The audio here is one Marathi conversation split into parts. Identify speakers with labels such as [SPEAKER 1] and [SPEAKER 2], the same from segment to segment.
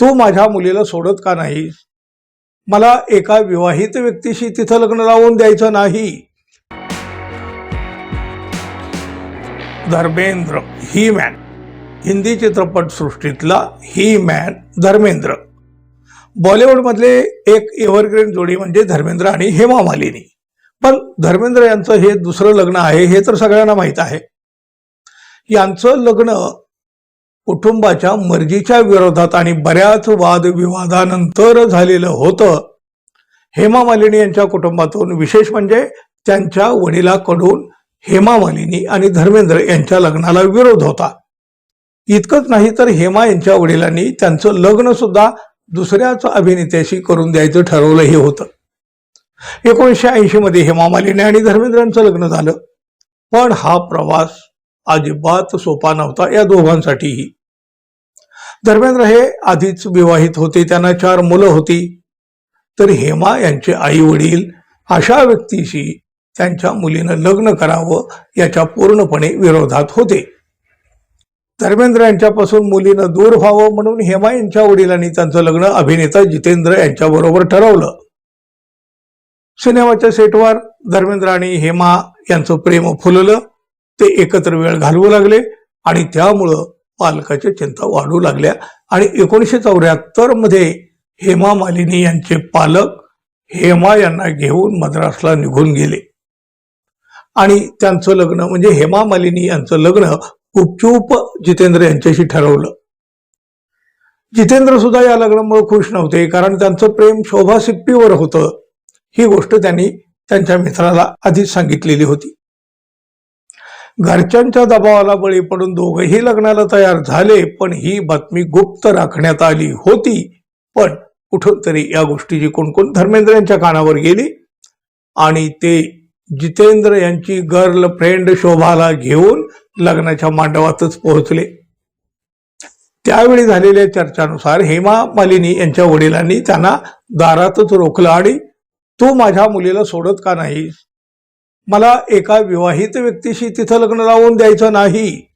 [SPEAKER 1] तू माझ्या मुलीला सोडत का नाहीस मला एका विवाहित व्यक्तीशी तिथं लग्न लावून द्यायचं नाही. धर्मेंद्र ही मॅन हिंदी चित्रपटसृष्टीतला ही मॅन धर्मेंद्र. बॉलिवूडमधले एक एव्हरग्रीन जोडी म्हणजे धर्मेंद्र आणि हेमा मालिनी. पण धर्मेंद्र यांचं हे दुसरं लग्न आहे हे तर सगळ्यांना माहीत आहे. यांचं लग्न कुटुंबाच्या मर्जीच्या विरोधात आणि बऱ्याच वादविवादानंतर झालेलं होतं. हेमा मालिनी यांच्या कुटुंबातून विशेष म्हणजे त्यांच्या वडिलाकडून हेमा मालिनी आणि धर्मेंद्र यांच्या लग्नाला विरोध होता. इतकंच नाही तर हेमा यांच्या वडिलांनी त्यांचं लग्न सुद्धा दुसऱ्याच अभिनेत्याशी करून द्यायचं ठरवलंही होतं. एकोणीसशे ऐंशी मध्ये हेमा मालिनी आणि धर्मेंद्र यांचं लग्न झालं. पण हा प्रवास अजिबात सोपा नव्हता या दोघांसाठीही. धर्मेंद्र हे आधीच विवाहित होते त्यांना चार मुलं होती. तर हेमा यांचे आई वडील अशा व्यक्तीशी त्यांच्या मुलीनं लग्न करावं याच्या पूर्णपणे विरोधात होते. धर्मेंद्र यांच्यापासून मुलीनं दूर व्हावं म्हणून हेमा यांच्या वडिलांनी त्यांचं लग्न अभिनेता जितेंद्र यांच्याबरोबर ठरवलं. सिनेमाच्या सेटवर धर्मेंद्र आणि हेमा यांचं प्रेम फुललं. ते एकत्र वेळ घालवू लागले आणि त्यामुळं पालकाच्या चिंता वाढू लागल्या. आणि एकोणीसशे चौऱ्याहत्तरमध्ये हेमा मालिनी यांचे पालक हेमा यांना घेऊन मद्रासला निघून गेले. आणि त्यांचं लग्न म्हणजे हेमा मालिनी यांचं लग्न गुपचूप जितेंद्र यांच्याशी ठरवलं. जितेंद्र सुद्धा या लग्नामुळे खुश नव्हते कारण त्यांचं प्रेम शोभा सिप्पीवर होतं. ही गोष्ट त्यांनी त्यांच्या मित्राला आधीच सांगितलेली होती. घरच्यांच्या दबावाला बळी पडून दोघेही लग्नाला तयार झाले पण ही बातमी गुप्त राखण्यात आली होती. पण कुठून तरी या गोष्टीची कोणकोण धर्मेंद्र यांच्या कानावर गेली? आणि ते जितेंद्र यांची गर्ल फ्रेंड शोभाला घेऊन लग्नाच्या मांडवातच पोहोचले. त्यावेळी झालेल्या चर्चानुसार हेमा मालिनी यांच्या वडिलांनी त्यांना दारातच रोखलं आणि तू माझ्या मुलीला सोडत का नाहीस? मला एका विवाहित व्यक्तीशी तिथं लग्न लावून द्यायचं नाही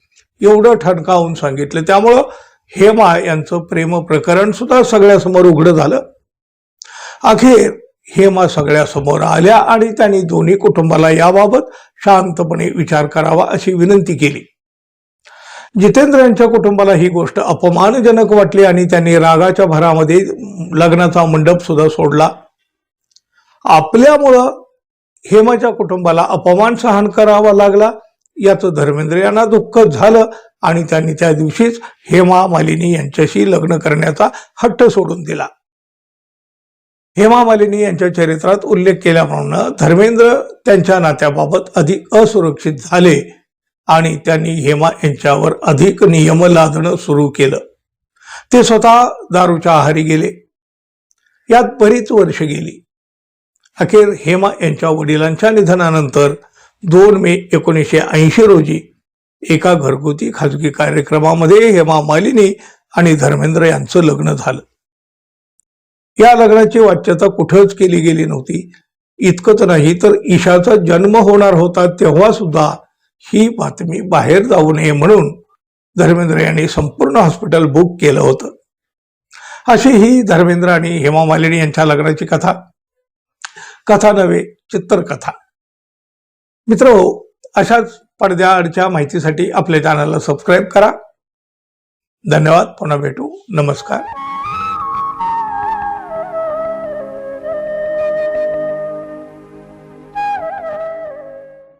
[SPEAKER 1] एवढं ठणकावून सांगितलं. त्यामुळं हेमा यांचं प्रेम प्रकरण सुद्धा सगळ्यासमोर उघडं झालं. अखेर हेमा सगळ्यासमोर आल्या आणि त्यांनी दोन्ही कुटुंबाला याबाबत शांतपणे विचार करावा अशी विनंती केली. जितेंद्र यांच्या कुटुंबाला ही गोष्ट अपमानजनक वाटली आणि त्यांनी रागाच्या भरामध्ये लग्नाचा मंडप सुद्धा सोडला. आपल्यामुळं हेमाच्या कुटुंबाला अपमान सहन करावा लागला. याचं धर्मेंद्र यांना दुःख झालं आणि त्यांनी त्या दिवशीच हेमा मालिनी यांच्याशी लग्न करण्याचा हट्ट सोडून दिला. हेमा मालिनी यांच्या चरित्रात उल्लेख केल्याप्रमाणे धर्मेंद्र त्यांच्या नात्याबाबत अधिक असुरक्षित झाले आणि त्यांनी हेमा यांच्यावर अधिक नियम लादणं सुरू केलं. ते स्वतः दारूच्या आहारी गेले. यात बरीच वर्ष गेली. अखेर हेमा यांच्या वडिलांच्या निधनानंतर दोन मे एकोणीसशे ऐंशी रोजी एका घरगुती खाजगी कार्यक्रमामध्ये हेमा मालिनी आणि धर्मेंद्र यांचं लग्न झालं. या लग्नाची वाच्यता कुठंच केली गेली नव्हती. इतकंच नाही तर ईशाचा जन्म होणार होता तेव्हा सुद्धा ही बातमी बाहेर जाऊ नये म्हणून धर्मेंद्र यांनी संपूर्ण हॉस्पिटल बुक केलं होतं. अशी ही धर्मेंद्र आणि हेमा मालिनी यांच्या लग्नाची कथा. कथा नव्हे चित्तरकथा मित्र अशाच पडद्याआडच्या माहितीसाठी आपल्या चॅनलला सबस्क्राईब करा. धन्यवाद पुन्हा भेटू. नमस्कार.